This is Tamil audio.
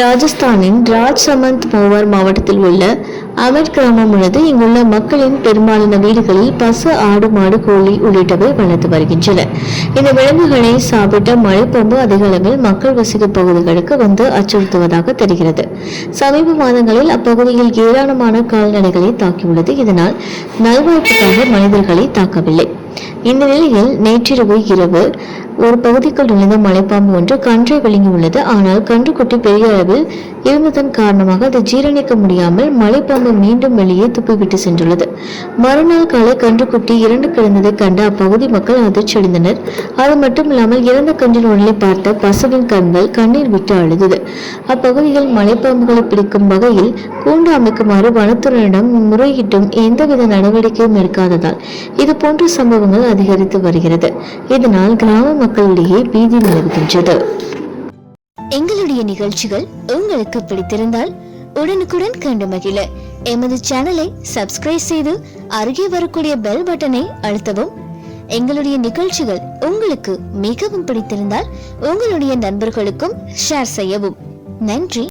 ராஜஸ்தானின் ராஜ்சமந்த் மோவார் மாவட்டத்தில் உள்ள அமர் கிராமம் உள்ளது இங்குள்ள மக்களின் பெரும்பாலான வீடுகளில் பசு ஆடு மாடு கோழி உள்ளிட்டவை வளர்த்து வருகின்றன. இந்த விலங்குகளை சாப்பிட்ட மழைப்பொம்பு அதிக அளவில் மக்கள் வசிக்கும் பகுதிகளுக்கு வந்து அச்சுறுத்துவதாக தெரிகிறது. சமீப மாதங்களில் அப்பகுதியில் ஏராளமான கால்நடைகளை தாக்கியுள்ளது. இதனால் நல்வாய்ப்புக்காக மனிதர்களை தாக்கவில்லை. இந்த நிலையில் நேற்றிரவு இரவு ஒரு பகுதிக்குள் நுழைந்த மலைப்பாம்பு ஒன்று கன்றை விழுங்கியுள்ளது ஆனால் கன்றுக்குட்டி பெரிய அளவில் இருந்ததன் காரணமாக அதை ஜீரணிக்க முடியாமல் மலைப்பாம்பு மீண்டும் வெளியே துப்பிவிட்டு சென்றுள்ளது. மறுநாள் காலை கன்றுக்குட்டி இரண்டு கிடந்ததை கண்டு அப்பகுதி மக்கள் அதிர்ச்சியடைந்தனர். அது மட்டுமில்லாமல் இறந்த கன்றின் உடலை பார்த்த பசுவின் கண்கள் கண்ணீர் விட்டு அழுதது. அப்பகுதியில் மலைப்பாம்புகளை பிடிக்கும் வகையில் கூண்டு அமைக்குமாறு வனத்துறையிடம் முறையிட்டும் எந்தவித நடவடிக்கையும் எடுக்காததால் இது போன்ற சம்பவங்கள் அதிகரித்து வருகிறது. இதனால் கிராம மக்களிடையே பீதி நிலவுகின்றது. எங்களுடைய நிகழ்ச்சிகள் உங்களுக்கு பிடித்திருந்தால் உடனுக்குடன் கண்டு மகிழ. எமது சேனலை சப்ஸ்கிரைப் செய்து அருகே வரக்கூடிய பெல் பட்டனை அழுத்தவும். எங்களுடைய நிகழ்ச்சிகள் உங்களுக்கு மிகவும் பிடித்திருந்தால் உங்களுடைய நண்பர்களுக்கும் ஷேர் செய்யவும். நன்றி.